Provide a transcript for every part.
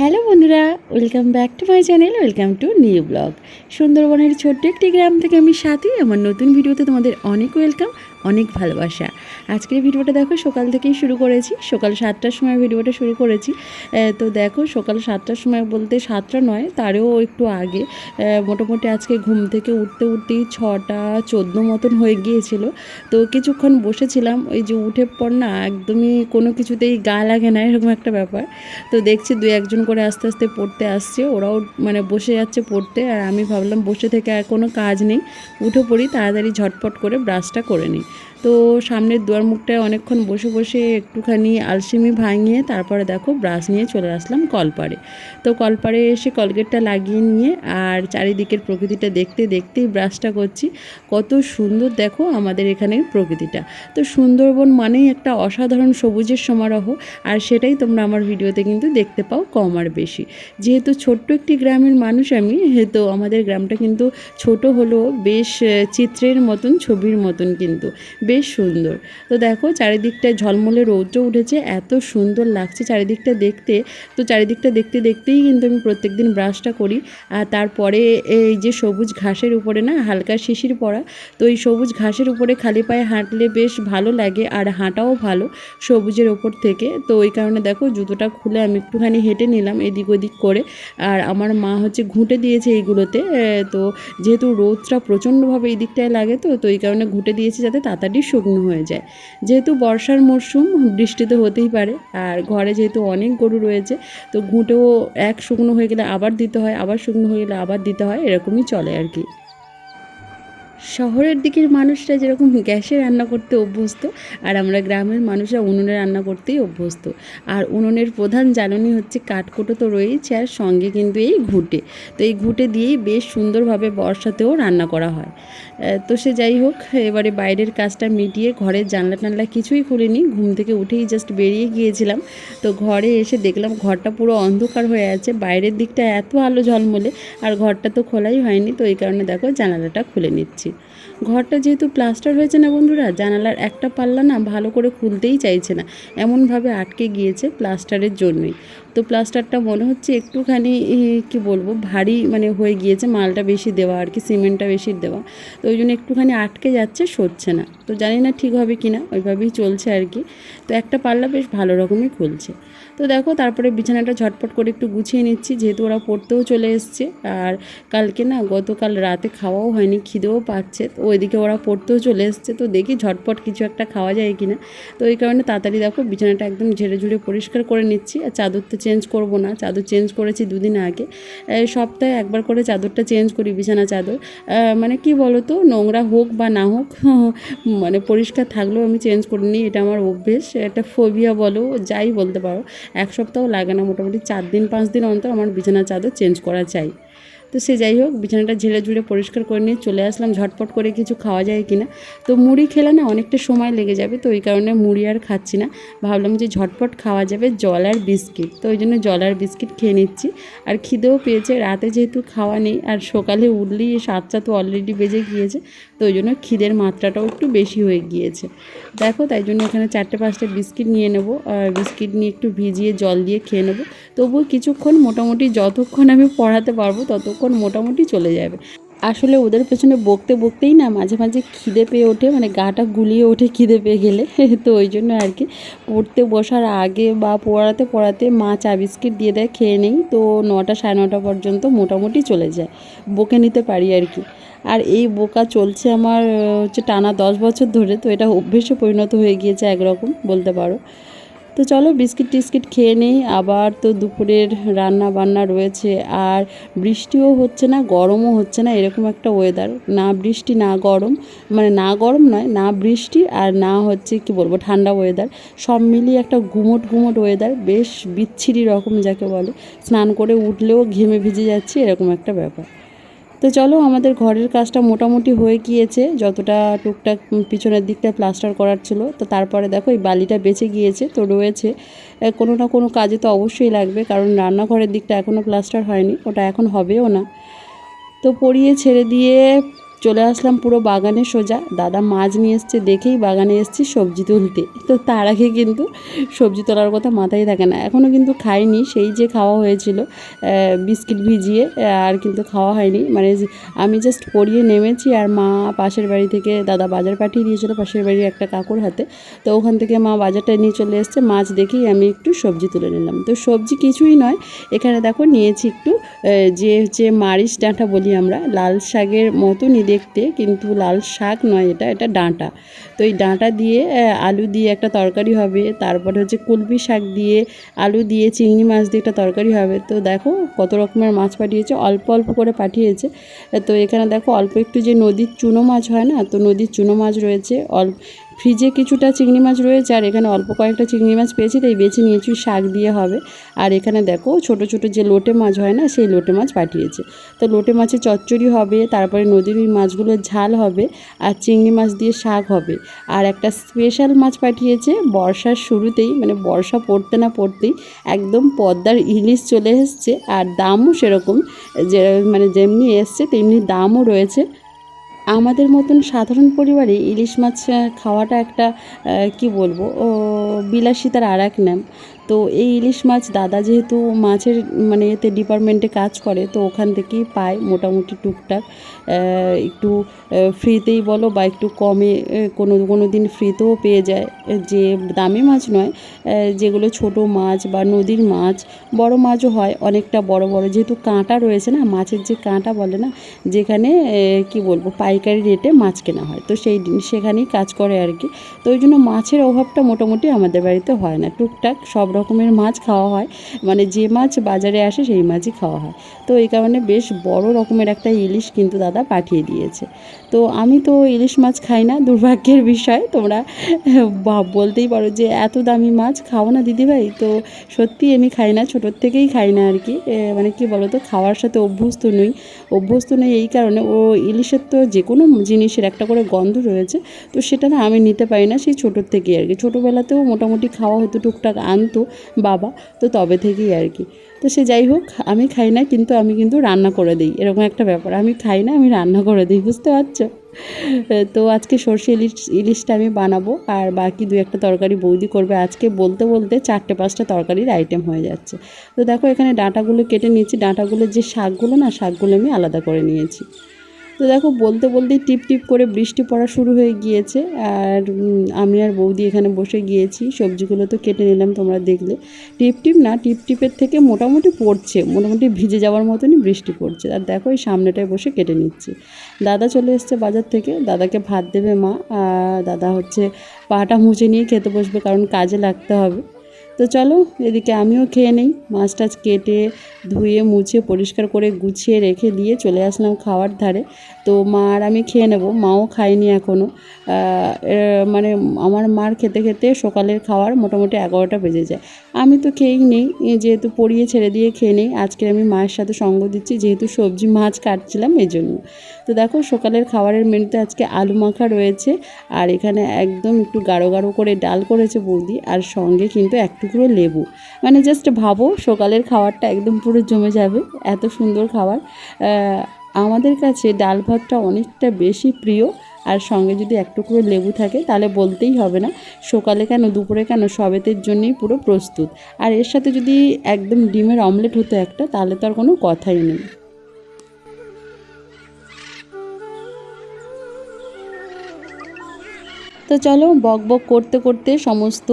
Hello বন্ধুরা welcome back to my channel welcome to new blog সুন্দরবনের ছোট্ট একটি গ্রাম থেকে আমি সাথী। আমার নতুন ভিডিওতে তোমাদের অনেক ওয়েলকাম অনেক ভালোবাসা। আজকের ভিডিওটা দেখো, সকাল থেকেই শুরু করেছি। সকাল সাতটার সময় ভিডিওটা শুরু করেছি। তো দেখো, সকাল সাতটার সময় বলতে সাতটা নয়, তারও একটু আগে। মোটামুটি আজকে ঘুম থেকে উঠতে উঠতেই ছটা চোদ্দ মতন হয়ে গিয়েছিল। তো কিছুক্ষণ বসেছিলাম, ওই যে উঠে পর না, একদমই কোনো কিছুতেই গা লাগে না, এরকম একটা ব্যাপার। তো দেখছি দু একজন করে আস্তে আস্তে পড়তে আসছে, ওরাও মানে বসে যাচ্ছে পড়তে। আর আমি ভাবলাম বসে থেকে আর কোনো কাজ নেই, উঠে পড়ি, তাড়াতাড়ি ঝটপট করে ব্রাশটা করে নিই। তো সামনের দুয়ার মুখটায় অনেকক্ষণ বসে বসে একটুখানি আলসেমি ভাঙিয়ে তারপরে দেখো ব্রাশ নিয়ে চলে আসলাম কলপাড়ে। তো কলপাড়ে এসে কলগেটটা লাগিয়ে নিয়ে আর চারিদিকের প্রকৃতিটা দেখতে দেখতেই ব্রাশটা করছি। কত সুন্দর দেখো আমাদের এখানে প্রকৃতিটা। তো সুন্দরবন মানেই একটা অসাধারণ সবুজের সমারোহ আর সেটাই তোমরা আমার ভিডিওতে কিন্তু দেখতে পাও কম আর বেশি। যেহেতু ছোট্ট একটি গ্রামের মানুষ আমি, তো আমাদের গ্রামটা কিন্তু ছোট হলেও বেশ চিত্রের মতন, ছবির মতন কিন্তু। বেশ সুন্দর। তো দেখো চারিদিকটায় ঝলমলে রৌদ্র উঠেছে, এত সুন্দর লাগছে চারিদিকটা দেখতে। তো চারিদিকটা দেখতে দেখতেই কিন্তু আমি প্রত্যেকদিন ব্রাশটা করি। আর তারপরে এই যে সবুজ ঘাসের উপরে না, হালকা শিশির পড়া, তো এই সবুজ ঘাসের উপরে খালি পায়ে হাঁটলে বেশ ভালো লাগে আর হাঁটাও ভালো সবুজের ওপর থেকে। তো ওই কারণে দেখো জুতোটা খুলে আমি একটুখানি হেঁটে নিলাম এদিক ওদিক করে। আর আমার মা হচ্ছে ঘুঁটে দিয়েছে এইগুলোতে তো যেহেতু রোদটা প্রচণ্ডভাবে এই দিকটায় লাগে তো তো এই কারণে ঘুঁটে দিয়েছে যাতে তাড়াতাড়ি শুকনো হয়ে যায়। যেহেতু বর্ষার মরশুম, বৃষ্টি তো হতেই পারে। আর ঘরে যেহেতু অনেক গরু রয়েছে, তো ঘুঁটেও এক শুকনো হয়ে গেলে আবার দিতে হয়, আবার শুকনো হয়ে গেলে আবার দিতে হয়, এরকমই চলে আর কি। শহরের দিকের মানুষরা যেরকম গ্যাসে রান্না করতে অভ্যস্ত, আর আমরা গ্রামের মানুষরা উনুনে রান্না করতেই অভ্যস্ত। আর উনুনের প্রধান জ্বালানি হচ্ছে কাঠকুটো তো রয়েছে আর সঙ্গে কিন্তু এই ঘুঁটে। তো এই ঘুঁটে দিয়েই বেশ সুন্দরভাবে বর্ষাতেও রান্না করা হয়। তো সে যাই হোক, এবারে বাইরের কাজটা মিটিয়ে ঘরের জানলা টানলা কিছুই খুলিনি, ঘুম থেকে উঠেই জাস্ট বেরিয়ে গিয়েছিলাম। তো ঘরে এসে দেখলাম ঘরটা পুরো অন্ধকার হয়ে আছে, বাইরের দিকটা এত আলো ঝলমলে, আর ঘরটা তো খোলাই হয়নি, তো এই কারণে দেখো জানালাটা খুলে নিচ্ছি। ঘরটা যেহেতু প্লাস্টার হয়েছে না বন্ধুরা, জানালার একটা পাল্লা না ভালো করে খুলতেই চাইছে না, এমনভাবে আটকে গিয়েছে প্লাস্টারের জন্যই। তো প্লাস্টারটা মনে হচ্ছে একটুখানি কি বলব, ভারী মানে হয়ে গিয়েছে, মালটা বেশি দেওয়া আর কি, সিমেন্টটা বেশি দেওয়া। তো ওই জন্য একটুখানি আটকে যাচ্ছে, সরছে না। তো জানি না ঠিক হবে কি না, ওইভাবেই চলছে আর কি। তো একটা পাল্লা বেশ ভালো রকমই খুলছে। তো দেখো, তারপরে বিছানাটা ঝটপট করে একটু গুছিয়ে নিচ্ছি, যেহেতু ওরা পড়তেও চলে এসছে। আর কালকে না, গতকাল রাতে খাওয়াও হয়নি, খিদেও পাচ্ছে। তো ওইদিকে ওরা পড়তেও চলে এসছে, তো দেখি ঝটপট কিছু একটা খাওয়া যায় কিনা তো ওই কারণে তাড়াতাড়ি দেখো, বিছানাটা একদম ঝেড়ে ঝুড়ে পরিষ্কার করে নিচ্ছি, আর চাদর তো চেঞ্জ করব না, চাদর চেঞ্জ করেছি দুদিন আগে। সপ্তাহে একবার করে চাদরটা চেঞ্জ করি, বিছানা চাদর। মানে কি বলো তো নোংরা হোক বা না হোক মানে পরিষ্কার থাকলেও আমি চেঞ্জ করে নিই, এটা আমার অভ্যেস। একটা ফোবিয়া বলো, যাই বলতে পারো, এক সপ্তাহ লাগে না, মোটামুটি চার দিন, পাঁচ দিন অন্তর আমার বিছানা চাদর চেঞ্জ করা চাই। তো সে যাই হোক, বিছানাটা ঝেলে ঝুড়ে পরিষ্কার করে নিয়ে চলে আসলাম। ঝটপট করে কিছু খাওয়া যায় কি না তো মুড়ি খেলে না অনেকটা সময় লেগে যাবে, তো ওই কারণে মুড়ি আর খাচ্ছি না। ভাবলাম যে ঝটপট খাওয়া যাবে জল আর বিস্কিট। তো ওই জন্য জল আর বিস্কিট খেয়ে নিচ্ছি। আর খিদেও পেয়েছে, রাতে যেহেতু খাওয়া নেই, আর সকালে উঠলেই সাতটা তো অলরেডি বেজে গিয়েছে। তো ওই জন্য খিদের মাত্রাটাও একটু বেশি হয়ে গিয়েছে। দেখো, তাই জন্য এখানে চারটে পাঁচটা বিস্কিট নিয়ে নেব আর বিস্কিট নিয়ে একটু ভিজিয়ে জল দিয়ে খেয়ে নেব। তবুও কিছুক্ষণ মোটামুটি যতক্ষণ আমি পড়াতে পারব ততক্ষণ মোটামুটি চলে যাবে। আসলে ওদের পেছনে বকতে বকতেই না মাঝে মাঝে খিদে পেয়ে ওঠে মানে গাটা গুলিয়ে ওঠে খিদে পেয়ে গেলে। তো ওই জন্য আর কি। পড়তে বসার আগে বা পড়াতে পড়াতে মা চা বিস্কিট দিয়ে দেয়, খেয়ে নেই। তো নটা সাড়ে নটা পর্যন্ত মোটামুটি চলে যায়। বকে নিতে পারি আর কি। আর এই বোকা চলছে আমার, হচ্ছে টানা দশ বছর ধরে, তো এটা অভ্যেসে পরিণত হয়ে গিয়েছে একরকম, বলতে পারো। তো চলো বিস্কিট টিস্কিট খেয়ে নেই, আবার তো দুপুরের রান্না বান্না রয়েছে। আর বৃষ্টিও হচ্ছে না, গরমও হচ্ছে না, এরকম একটা ওয়েদার না বৃষ্টি, না গরম মানে না গরম নয়, না বৃষ্টি আর না হচ্ছে কি বলব, ঠান্ডা ওয়েদার সব মিলিয়ে একটা গুমোট গুমোট ওয়েদার বেশ বিচ্ছিরি রকম যাকে বলে। স্নান করে উঠলেও ঘেমে ভিজে যাচ্ছে, এরকম একটা ব্যাপার। তো চলো, আমাদের ঘরের কাজটা মোটামুটি হয়ে গিয়েছে। যতটা টুকটাক পিছনের দিকটা প্লাস্টার করার ছিল, তো তারপরে দেখো এই বালিটা বেঁচে গিয়েছে তো রয়েছে। কোনো না কোনো কাজে তো অবশ্যই লাগবে, কারণ রান্নাঘরের দিকটা এখনও প্লাস্টার হয়নি, ওটা এখন হবেও না। তো পড়িয়ে ছেড়ে দিয়ে চলে আসলাম পুরো বাগানে সোজা। দাদা মাছ নিয়ে এসছে দেখেই বাগানে এসছি সবজি তুলতে। তো তার আগে কিন্তু সবজি তোলার কথা মাথায় থাকে না। এখনও কিন্তু খাইনি, সেই যে খাওয়া হয়েছিল বিস্কিট ভিজিয়ে আর কিন্তু খাওয়া হয়নি। মানে আমি জাস্ট পরিয়ে নেমেছি আর মা পাশের বাড়ি থেকে দাদা বাজার পাঠিয়ে দিয়েছিল, পাশের বাড়ির একটা কাকুর হাতে। তো ওখান থেকে মা বাজারটা নিয়ে চলে এসছে, মাছ দেখেই আমি একটু সবজি তুলে নিলাম। তো সবজি কিছুই নয়, এখানে দেখো নিয়েছি একটু যে হচ্ছে মারিচ ডাঁটা বলি আমরা, লাল শাকের মতনই দেখতে, কিন্তু লাল শাক নয় এটা এটা ডাঁটা। তো এই ডাঁটা দিয়ে আলু দিয়ে একটা তরকারি হবে, তারপরে হচ্ছে কুলপি শাক দিয়ে, আলু দিয়ে, চিংড়ি মাছ দিয়ে একটা তরকারি হবে। তো দেখো কত রকমের মাছ পাঠিয়েছে, অল্প অল্প করে পাঠিয়েছে। তো এখানে দেখো অল্প একটু যে নদীর চুনো মাছ হয় না, তো নদীর চুনো মাছ রয়েছে অল্প ফ্রিজে কিছুটা চিংড়ি মাছ রয়েছে আর এখানে অল্প কয়েকটা চিংড়ি মাছ পেয়েছি, তাই বেছে নিয়েছি, শাক দিয়ে হবে। আর এখানে দেখো, ছোট ছোট যে লোটে মাছ হয় না, সেই লোটে মাছ পাঠিয়েছে। তো লোটে মাছের চচ্চড়ি হবে, তারপরে নদীর ওই মাছগুলোর ঝাল হবে আর চিংড়ি মাছ দিয়ে শাক হবে। আর একটা স্পেশাল মাছ পাঠিয়েছে, বর্ষার শুরুতেই মানে বর্ষা পড়তে না পড়তেই একদম পদ্মার ইলিশ চলে এসছে। আর দামও সেরকম, যে মানে যেমনি এসছে, তেমনি দামও রয়েছে। আমাদের মতন সাধারণ পরিবারে ইলিশ মাছ খাওয়াটা একটা কি বলব বিলাসিতার আর এক নাম তো এই ইলিশ মাছ দাদা যেহেতু মাছের মানে এতে ডিপার্টমেন্টে কাজ করে, তো ওখান থেকেই পায় মোটামুটি টুকটাক। একটু ফ্রিতেই বলো বা একটু কমে কোনো কোনো দিন ফ্রিতেও পেয়ে যায়। যে দামি মাছ নয় যেগুলো ছোট মাছ বা নদীর মাছ, বড় মাছও হয়, অনেকটা বড় বড়। যেহেতু কাঁটা রয়েছে না, মাছের যে কাঁটা বলে না, যেখানে কি বলব পাইকারি রেটে মাছ কেনা হয়। তো সেই সেখানেই কাজ করে আর কি। তো ওই জন্য মাছের অভাবটা মোটামুটি আমাদের বাড়িতে হয় না। টুকটাক সব রকমের মাছ খাওয়া হয়। মানে যে মাছ বাজারে আসে সেই মাছই খাওয়া হয়। তো এই কারণে বেশ বড় রকমের একটা ইলিশ কিন্তু দাদা পাঠিয়ে দিয়েছে। তো আমি তো ইলিশ মাছ খাই না, দুর্ভাগ্যের বিষয়। তোমরা বলতেই পারো যে এত দামি মাছ খাও না দিদিভাই। তো সত্যি আমি খাই না, ছোটোর থেকেই খাই না আর কি। মানে কি বলো তো খাওয়ার সাথে অভ্যস্ত নই। অভ্যস্ত নই এই কারণে। ও ইলিশের তো যে কোনো জিনিসের একটা করে গন্ধ রয়েছে, তো সেটা না আমি নিতে পারি না সেই ছোটোর থেকেই আর কি। ছোটোবেলাতেও মোটামুটি খাওয়া হতো টুকটাক আনতো বাবা, তো তবে থেকেই আর কি। তো সে যাই হোক, আমি খাই না কিন্তু আমি কিন্তু রান্না করে দিই, এরকম একটা ব্যাপার। আমি খাই না, আমি রান্না করে দিই, বুঝতে পারছ? তো আজকে সর্ষে ইলিশ, ইলিশটা আমি বানাবো আর বাকি দু একটা তরকারি বৌদি করবে। আজকে বলতে বলতে চারটে পাঁচটা তরকারির আইটেম হয়ে যাচ্ছে। তো দেখো এখানে ডাঁটাগুলো কেটে নিয়েছি। ডাঁটাগুলোর যে শাকগুলো না, শাকগুলো আমি আলাদা করে নিয়েছি। তো দেখো বলতে বলতেই টিপ টিপ করে বৃষ্টি পড়া শুরু হয়ে গিয়েছে আর আমি আর বৌদি এখানে বসে গিয়েছি। সবজিগুলো তো কেটে নিলাম, তোমরা দেখলে। টিপ টিপ না, টিপ টিপের থেকে মোটামুটি পড়ছে। মোটামুটি ভিজে যাওয়ার মতনই বৃষ্টি পড়ছে। আর দেখো, এই সামনেটায় বসে কেটে নিচ্ছি। দাদা চলে এসছে বাজার থেকে। দাদাকে ভাত দেবে মা। দাদা হচ্ছে পাটা মুছে নিয়ে খেতে বসবে, কারণ কাজে লাগতে হবে। তো চলো, এদিকে আমিও খেয়ে নেই। মাছ টাছ কেটে ধুয়ে, মুছে, পরিষ্কার করে গুছিয়ে রেখে দিয়ে চলে আসলাম খাওয়ার ধারে। তো মা আর আমি খেয়ে নেব, মাও খায়নি এখনও মানে আমার মার খেতে খেতে সকালের খাওয়ার মোটামুটি এগারোটা বেজে যায়। আমি তো খেয়েই নেই যেহেতু পড়িয়ে ছেড়ে দিয়ে খেয়ে নেই, আজকে আমি মায়ের সাথে সঙ্গ দিচ্ছি, যেহেতু সবজি মাছ কাটছিলাম এই জন্য তো দেখো, সকালের খাবারের মেনুতে আজকে আলু মাখা রয়েছে, আর এখানে একদম একটু গাঢ় গাঢ় করে ডাল করেছে বৌদি, আর সঙ্গে কিন্তু এক টুকরো লেবু। মানে জাস্ট ভাবো, সকালের খাবারটা একদম পুরো জমে যাবে, এত সুন্দর খাবার। আমাদের কাছে ডাল ভাতটা অনেকটা বেশি প্রিয়, আর সঙ্গে যদি এক লেবু থাকে তাহলে বলতেই হবে না। সকালে কেন, দুপুরে কেন, সবেতের জন্যই পুরো প্রস্তুত। আর এর সাথে যদি একদম ডিমের অমলেট হতো একটা, তাহলে তো আর কোনো কথাই নেই। তো চলো বক বক করতে করতে সমস্ত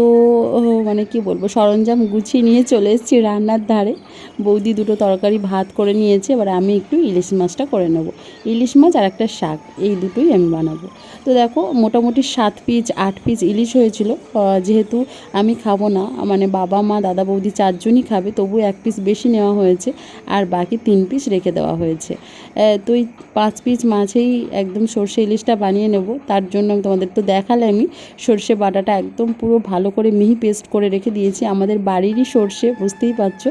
মানে কি বলব, সরঞ্জাম গুছিয়ে নিয়ে চলে এসেছি রান্নার ধারে। বৌদি দুটো তরকারি ভাত করে নিয়েছে, এবার আমি একটু ইলিশ মাছটা করে নেব। ইলিশ মাছ আর একটা শাক, এই দুটোই আমি বানাবো। তো দেখো, মোটামুটি সাত পিস, আট পিস ইলিশ হয়েছিল। যেহেতু আমি খাব না মানে বাবা, মা, দাদা, বৌদি চারজনই খাবে, তবু এক পিস বেশি নেওয়া হয়েছে, আর বাকি তিন পিস রেখে দেওয়া হয়েছে। তো এই পাঁচ পিস মাছেই একদম সর্ষে ইলিশটা বানিয়ে নেব, তার জন্য আমি তোমাদের তো দেখালে আমি সর্ষে বাটাটা একদম পুরো ভালো করে মিহি পেস্ট করে রেখে দিয়েছি। আমাদের বাড়িরই সর্ষে, বুঝতেই পারছ?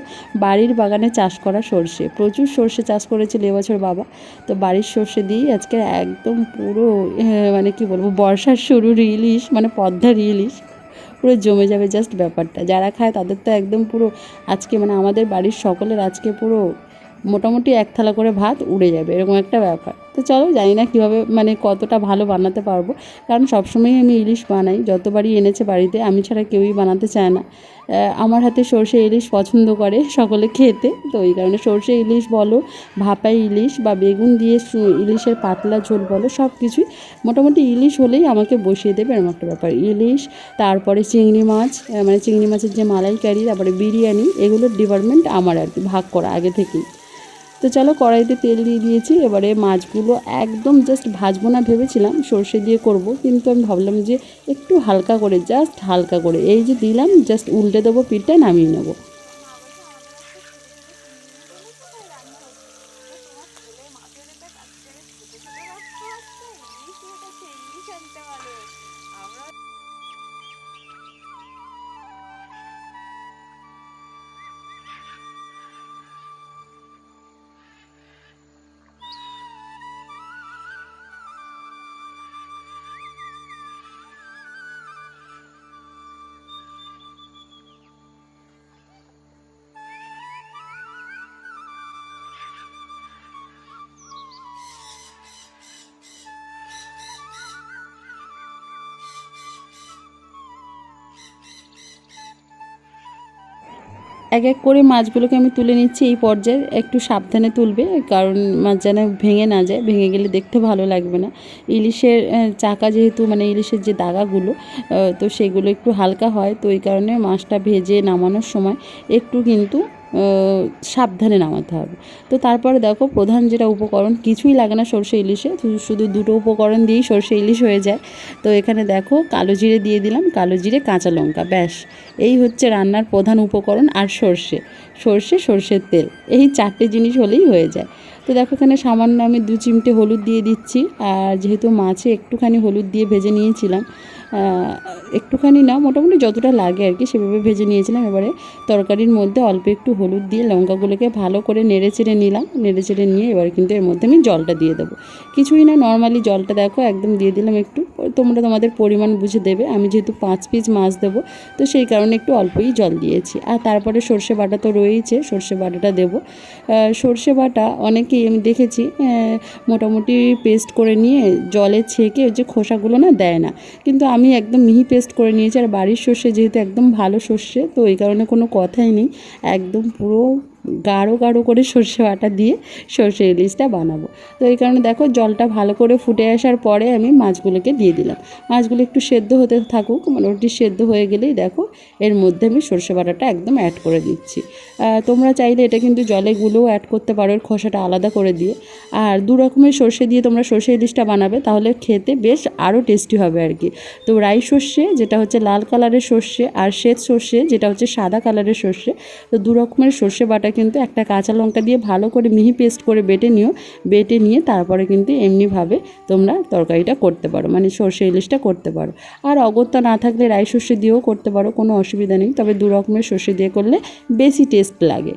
বাড়ির বাগানে চাষ করা সর্ষে। প্রচুর সর্ষে চাষ করেছিল এবছর বাবা। তো বাড়ির সর্ষে দিয়েই আজকে একদম পুরো মানে কি বলব, বর্ষার শুরুর ইলিশ মানে পদ্মার ইলিশ পুরো জমে যাবে জাস্ট ব্যাপারটা। যারা খায় তাদের তো একদম পুরো আজকে মানে আমাদের বাড়ির সকলের আজকে পুরো মোটামুটি এক থালা করে ভাত উড়ে যাবে, এরকম একটা ব্যাপার। তো চলো জানি না কীভাবে মানে কতটা ভালো বানাতে পারব। কারণ সবসময়ই আমি ইলিশ বানাই, যতবারই এনেছে বাড়িতে, আমি ছাড়া কেউই বানাতে চায় না। আমার হাতে সর্ষে ইলিশ পছন্দ করে সকলে খেতে, তো এই কারণে সর্ষে ইলিশ বলো, ভাপা ইলিশ বা বেগুন দিয়ে ইলিশের পাতলা ঝোল বলো সব কিছুই মোটামুটি ইলিশ হলেই আমাকে বসিয়ে দেবে এরকম একটা ব্যাপার। ইলিশ, তারপরে চিংড়ি মাছ মানে চিংড়ি মাছের যে মালাইকারি, তারপরে বিরিয়ানি, এগুলোর ডিপার্টমেন্ট আমার আর কি, ভাগ করা আগে থেকেই। তো চলো কড়াইতে তেল দিয়ে দিয়েছি, এবারে মাছগুলো একদম জাস্ট ভাজবো না ভেবেছিলাম, সর্ষে দিয়ে করব, কিন্তু আমি ভাবলাম যে একটু হালকা করে জাস্ট হালকা করে, এই যে দিলাম জাস্ট উল্টে দেবো পিঠটা, নামিয়ে নেব। এক এক করে মাছগুলোকে আমি তুলে নিচ্ছি এই পর্যায়ে। একটু সাবধানে তুলবে, কারণ মাছ যেন ভেঙে না যায়। ভেঙে গেলে দেখতে ভালো লাগবে না। ইলিশের চাকা যেহেতু মানে ইলিশের যে দাগাগুলো তো সেগুলো একটু হালকা হয়। তো এই কারণে মাছটা ভেজে নামানোর সময় একটু কিন্তু সাবধানে নামাতে হবে। তো তারপরে দেখো প্রধান যেটা উপকরণ, কিছুই লাগে না সর্ষে ইলিশে শুধু- দুটো উপকরণ দিয়েই সর্ষে ইলিশ হয়ে যায়। তো এখানে দেখো কালো জিরে দিয়ে দিলাম, কালো জিরে কাঁচা লঙ্কা, ব্যাস। এই হচ্ছে রান্নার প্রধান উপকরণ আর সর্ষে। সর্ষে সর্ষের তেল, এই চারটে জিনিস হলেই হয়ে যায়। তো দেখো এখানে সামান্য আমি দু চিমটে হলুদ দিয়ে দিচ্ছি, আর যেহেতু মাছে একটুখানি হলুদ দিয়ে ভেজে নিয়েছিলাম একটুখানি না, মোটামুটি যতটা লাগে আর কি সেভাবে ভেজে নিয়েছিলাম। এবারে তরকারির মধ্যে অল্প একটু হলুদ দিয়ে লঙ্কাগুলোকে ভালো করে নেড়ে চেড়ে নিলাম, নেড়ে চেড়ে নিয়ে এবার কিন্তু এর মধ্যে আমি জলটা দিয়ে দেবো। কিছুই না, নর্মালি জলটা দেখো, একদম দিয়ে দিলাম একটু। তোমরা তোমাদের পরিমাণ বুঝে দেবে। আমি যেহেতু পাঁচ পিস মাছ দেবো, তো সেই কারণে একটু অল্পই জল দিয়েছি। আর তারপরে সর্ষে বাটা তো রয়েইছে, সর্ষে বাটাটা দেবো। সর্ষে বাটা অনেকেই আমি দেখেছি মোটামুটি পেস্ট করে নিয়ে জলে ছেঁকে যে খোসাগুলো না দেয় না। কিন্তু আমি একদম মিহি পেস্ট করে নিয়েছি। আর বাড়ির সর্ষে যেহেতু একদম ভালো সর্ষে, তো এই কারণে কোনো কথাই নেই। একদম পুরো গাঢ় গাঢ় করে সর্ষে বাটা দিয়ে সর্ষে ইলিশটা বানাবো। তো এই কারণে দেখো জলটা ভালো করে ফুটে আসার পরে আমি মাছগুলোকে দিয়ে দিলাম। মাছগুলো একটু সেদ্ধ হতে থাকুক মানে মোটামুটি সেদ্ধ হয়ে গেলেই দেখো এর মধ্যে আমি সর্ষে বাটাটা একদম অ্যাড করে দিচ্ছি। তোমরা চাইলে এটা কিন্তু জলে গুলেও অ্যাড করতে পারো, এর খোসাটা আলাদা করে দিয়ে। আর দু রকমের সর্ষে দিয়ে তোমরা সর্ষে ইলিশটা বানাবে, তাহলে খেতে বেশ আরও টেস্টি হবে আর কি। তো রাই সর্ষে, যেটা হচ্ছে লাল কালারের সর্ষে, আর শ্বেত সর্ষে, যেটা হচ্ছে সাদা কালারের সর্ষে, তো দু রকমের সর্ষে বাটা কিন্তু একটা কাঁচা লঙ্কা দিয়ে ভালো করে মিহি পেস্ট করে বেটে নিও। বেটে নিয়ে তারপরে কিন্তু এমনিভাবে তোমরা তরকারিটা করতে পারো। মানে সর্ষে ইলিশটা করতে পারো। আর অগত্যা না থাকলে রাই সর্ষে দিয়েও করতে পারো, কোনো অসুবিধা নেই। তবে দু রকমের সর্ষে দিয়ে করলে বেশি টেস্ট লাগে।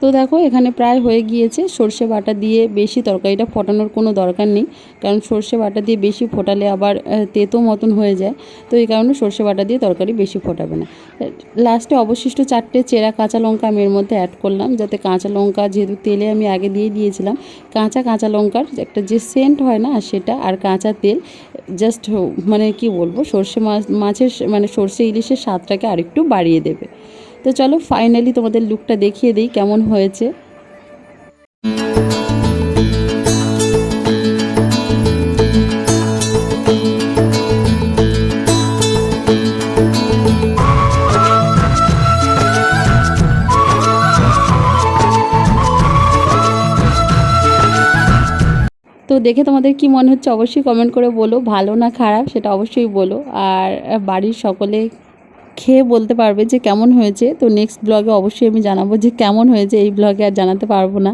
তো দেখো, এখানে প্রায় হয়ে গিয়েছে। সর্ষে বাটা দিয়ে বেশি তরকারিটা ফোটানোর কোনো দরকার নেই, কারণ সর্ষে বাটা দিয়ে বেশি ফোটালে আবার তেতো মতন হয়ে যায়। তো এই কারণে সর্ষে বাটা দিয়ে তরকারি বেশি ফোটাবে না। লাস্টে অবশিষ্ট চারটে চেরা কাঁচা লঙ্কা আমি এর মধ্যে অ্যাড করলাম, যাতে কাঁচা লঙ্কা যেহেতু তেলে আমি আগে দিয়ে দিয়েছিলাম, কাঁচা কাঁচা লঙ্কার একটা যে সেন্ট হয় না সেটা আর কাঁচা তেল জাস্ট মানে কি বলব, সর্ষে মাছ, মাছের মানে সর্ষে ইলিশের স্বাদটাকে আরেকটু বাড়িয়ে দেবে। তো চলো ফাইনালি তোমাদের লুকটা দেখিয়ে দিই কেমন হয়েছে। তো দেখে তোমাদের কি মনে হচ্ছে অবশ্যই কমেন্ট করে বলো, ভালো না খারাপ সেটা অবশ্যই বলো। আর বাড়ির সকলে খেয়ে বলতে পারবে যে কেমন হয়েছে। তো নেক্সট ব্লগে অবশ্যই আমি জানাব যে কেমন হয়েছে। এই ব্লগে আর জানাতে পারব না।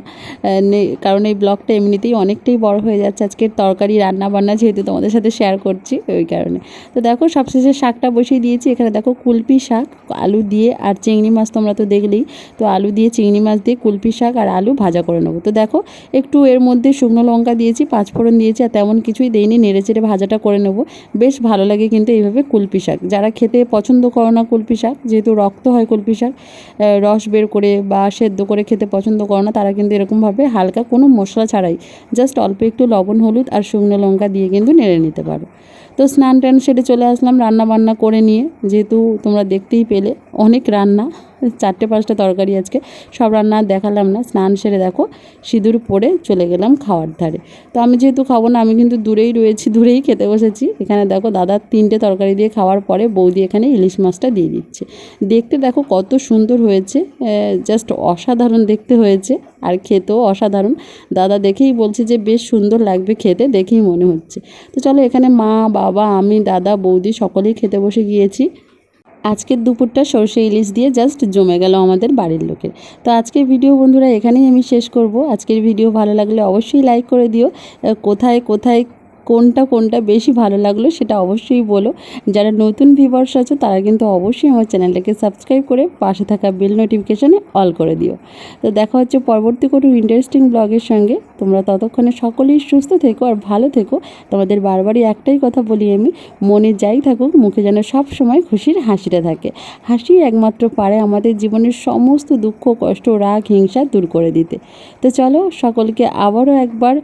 কারণ এই ব্লগটা এমনিতেই অনেকটাই বড় হয়ে যাচ্ছে। আজকের তরকারি রান্না বান্না যেহেতু তোমাদের সাথে শেয়ার করছি, ওই কারণে। তো দেখো, সবশেষে শাকটা বসিয়ে দিয়েছি। এখানে দেখো কুলপি শাক, আলু দিয়ে আর চিংড়ি মাছ তোমরা তো দেখলেই। তো আলু দিয়ে, চিংড়ি মাছ দিয়ে কুলপি শাক আর আলু ভাজা করে নেব। তো দেখো, একটু এর মধ্যে শুকনো লঙ্কা দিয়েছি, পাঁচফোড়ন দিয়েছি আর তেমন কিছুই দেইনি। নেড়ে চেড়ে ভাজাটা করে নেব। বেশ ভালো লাগে কিন্তু এইভাবে কুলপি শাক। যারা খেতে পছন্দ করো না কলপি শাক, যেহেতু রক্ত হয় কলপি শাক রস বের করে বা সেদ্ধ করে খেতে পছন্দ করো না, তারা কিন্তু এরকমভাবে হালকা কোনো মশলা ছাড়াই জাস্ট অল্প একটু লবণ, হলুদ আর শুকনো লঙ্কা দিয়ে কিন্তু নেড়ে নিতে পারো। তো স্নান টান সেরে চলে আসলাম রান্না বান্না করে নিয়ে। যেহেতু তোমরা দেখতেই পেলে, অনেক রান্না, চারটে পাঁচটা তরকারি আজকে, সব রান্না দেখালাম না। স্নান সেরে দেখো, সিঁদুর পরে চলে গেলাম খাওয়ার ধারে। তো আমি যেহেতু খাব না, আমি কিন্তু দূরেই রয়েছি, দূরেই খেতে বসেছি। এখানে দেখো দাদা তিনটে তরকারি দিয়ে খাওয়ার পরে বৌদি এখানে ইলিশ মাছটা দিয়ে দিচ্ছে। দেখতে দেখো কত সুন্দর হয়েছে জাস্ট অসাধারণ দেখতে হয়েছে। আর খেতেও অসাধারণ। দাদা দেখেই বলছে যে, বেশ সুন্দর লাগবে খেতে, দেখেই মনে হচ্ছে। তো চলো এখানে মা, বাবা, আমি, দাদা, বৌদি সকলেই খেতে বসে গিয়েছি। আজকের দুপুরটা সর্ষে ইলিশ দিয়ে জাস্ট জমে গেল আমাদের বাড়ির লোকের। তো আজকের ভিডিও বন্ধুরা, এখানেই আমি শেষ করব। আজকের ভিডিও ভালো লাগলে অবশ্যই লাইক করে দিও। কোথায় কোথায় কোনটা কোনটা বেশি ভালো লাগল সেটা অবশ্যই বলো। যারা নতুন ভিভার্স আছে, তারা কিন্তু অবশ্যই আমার চ্যানেলটাকে সাবস্ক্রাইব করে পাশে থাকা বেল নোটিফিকেশানে অল করে দিও। তো দেখা হচ্ছে পরবর্তী কোনো ইন্টারেস্টিং ব্লগের সঙ্গে। তোমরা ততক্ষণে সকলেই সুস্থ থেকো আর ভালো থেকো। তোমাদের বারবারই একটাই কথা বলি আমি, মনে যাই থাকুক, মুখে যেন সব সময় খুশির হাসিটা থাকে। হাসি একমাত্র পারে আমাদের জীবনের সমস্ত দুঃখ, কষ্ট, রাগ, হিংসা দূর করে দিতে। তো চলো, সকলকে আবারও একবার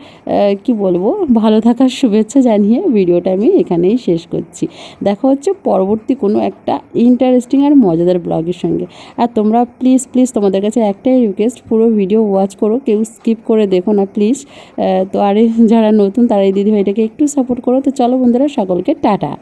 কি বলব, ভালো থাকার শুভেচ্ছা জানিয়ে ভিডিওটা আমি এখানেই শেষ করছি। দেখা হচ্ছে পরবর্তী কোনো একটা ইন্টারেস্টিং আর মজাদার ব্লগের সঙ্গে। আর তোমরা প্লিজ প্লিজ তোমাদের কাছে একটাই রিকোয়েস্ট পুরো ভিডিও ওয়াচ করো, কেউ স্কিপ করে দেখো না প্লিজ তো আরে যারা নতুন তারা এই দিদিভাইটাকে একটু সাপোর্ট করো। তো চলো বন্ধুরা, সকলকে টাটা।